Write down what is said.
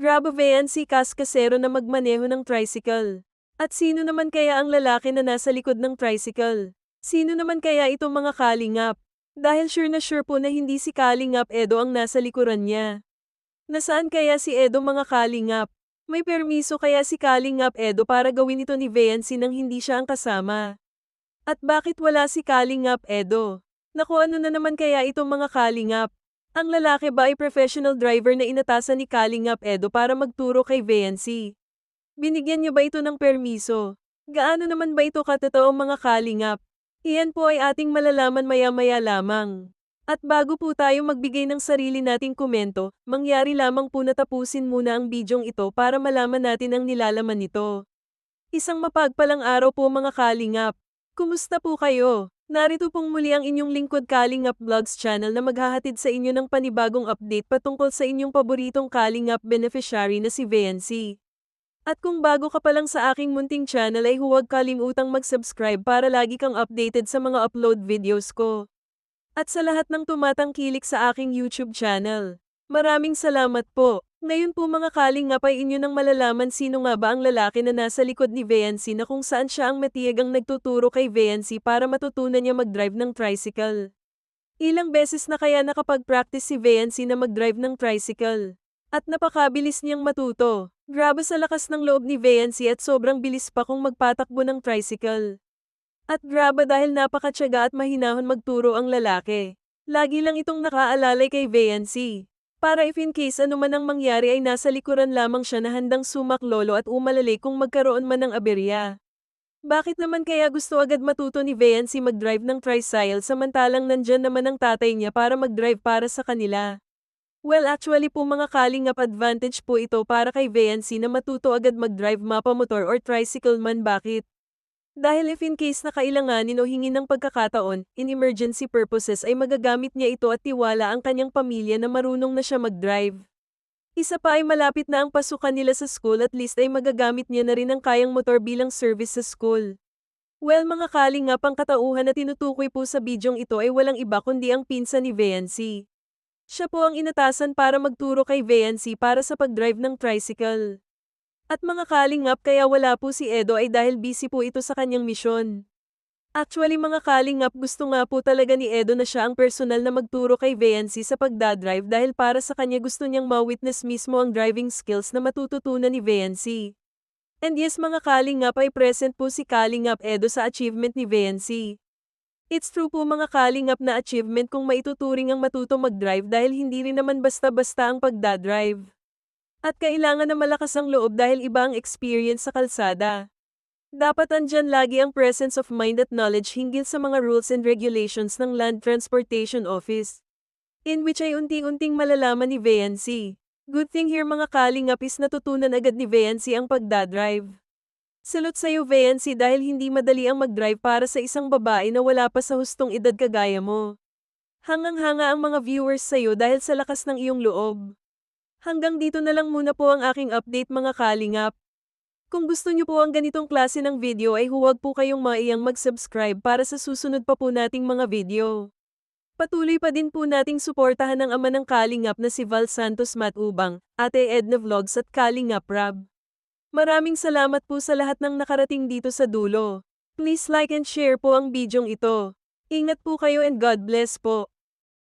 Grab a van si kaskasero na magmaneho ng tricycle. At sino naman kaya ang lalaki na nasa likod ng tricycle? Sino naman kaya itong mga kalingap? Dahil sure na sure po na hindi si Kalingap Edo ang nasa likuran niya. Nasaan kaya si Edo mga kalingap? May permiso kaya si Kalingap Edo para gawin ito ni Veancy nang hindi siya ang kasama. At bakit wala si Kalingap Edo? Naku ano na naman kaya itong mga Kalingap? Ang lalaki ba ay professional driver na inatasan ni Kalingap Edo para magturo kay Veancy? Binigyan niyo ba ito ng permiso? Gaano naman ba ito katotoong mga Kalingap? Iyan po ay ating malalaman maya-maya lamang. At bago po tayo magbigay ng sarili nating komento, mangyari lamang po na tapusin muna ang bidyong ito para malaman natin ang nilalaman nito. Isang mapagpalang araw po mga Kalingap. Kumusta po kayo? Narito pong muli ang inyong lingkod Kalingap Vlogs channel na maghahatid sa inyo ng panibagong update patungkol sa inyong paboritong Kalingap beneficiary na si Vency. At kung bago ka pa lang sa aking munting channel ay huwag kalimutang mag-subscribe para lagi kang updated sa mga upload videos ko. At sa lahat ng tumatangkilik sa aking YouTube channel. Maraming salamat po. Ngayon po mga kalingap ay inyo nang malalaman sino nga ba ang lalaki na nasa likod ni Veancy na kung saan siya ang matiyagang nagtuturo kay Veancy para matutunan niya mag-drive ng tricycle. Ilang beses na kaya nakapag-practice si Veancy na mag-drive ng tricycle. At napakabilis niyang matuto. Grabe sa lakas ng loob ni Veancy at sobrang bilis pa kung magpatakbo ng tricycle. At grabe dahil napakatyaga at mahinahon magturo ang lalaki. Lagi lang itong nakaalalay kay Veancy. Para if in case ano man ang mangyari ay nasa likuran lamang siya na handang sumaklolo at umalalay kung magkaroon man ng aberya. Bakit naman kaya gusto agad matuto ni Veancy mag-drive ng tricycle samantalang nandyan naman ang tatay niya para mag-drive para sa kanila? Well actually po mga kalingap advantage po ito para kay Veancy na matuto agad mag-drive mapamotor or tricycle man bakit? Dahil if in case na kailanganin o hingin ng pagkakataon, in emergency purposes ay magagamit niya ito at tiwala ang kanyang pamilya na marunong na siya mag-drive. Isa pa ay malapit na ang pasukan nila sa school at least ay magagamit niya na rin ang kayang motor bilang service sa school. Well mga kalingap ang katauhan na tinutukoy po sa bidyong ito ay walang iba kundi ang pinsan ni Veancy. Siya po ang inatasan para magturo kay Veancy para sa pag-drive ng tricycle. At mga kalingap kaya wala po si Edo ay dahil busy po ito sa kanyang misyon. Actually mga kalingap gusto nga po talaga ni Edo na siya ang personal na magturo kay Veancy sa pagdadrive dahil para sa kanya gusto niyang ma-witness mismo ang driving skills na matututunan ni Veancy. And yes mga kalingap ay present po si Kalingap Edo sa achievement ni Veancy. It's true po mga kalingap na achievement kung maituturing ang matuto mag-drive dahil hindi rin naman basta-basta ang pagdadrive. At kailangan na malakas ang loob dahil iba ang experience sa kalsada. Dapat andyan lagi ang presence of mind at knowledge hinggil sa mga rules and regulations ng Land Transportation Office. In which ay unti-unting malalaman ni Veancy. Good thing here mga kalingap is natutunan agad ni Veancy ang pagdadrive. Salute sa'yo Veancy dahil hindi madali ang mag-drive para sa isang babae na wala pa sa hustong edad kagaya mo. Hangang-hanga ang mga viewers sa'yo dahil sa lakas ng iyong loob. Hanggang dito na lang muna po ang aking update mga kalingap. Kung gusto niyo po ang ganitong klase ng video ay huwag po kayong maiyang mag-subscribe para sa susunod pa po nating mga video. Patuloy pa din po nating suportahan ang ama ng Kalingap na si Val Santos Matubang, Ate Edna Vlogs at Kalingap Rab. Maraming salamat po sa lahat ng nakarating dito sa dulo. Please like and share po ang bidyong ito. Ingat po kayo and God bless po.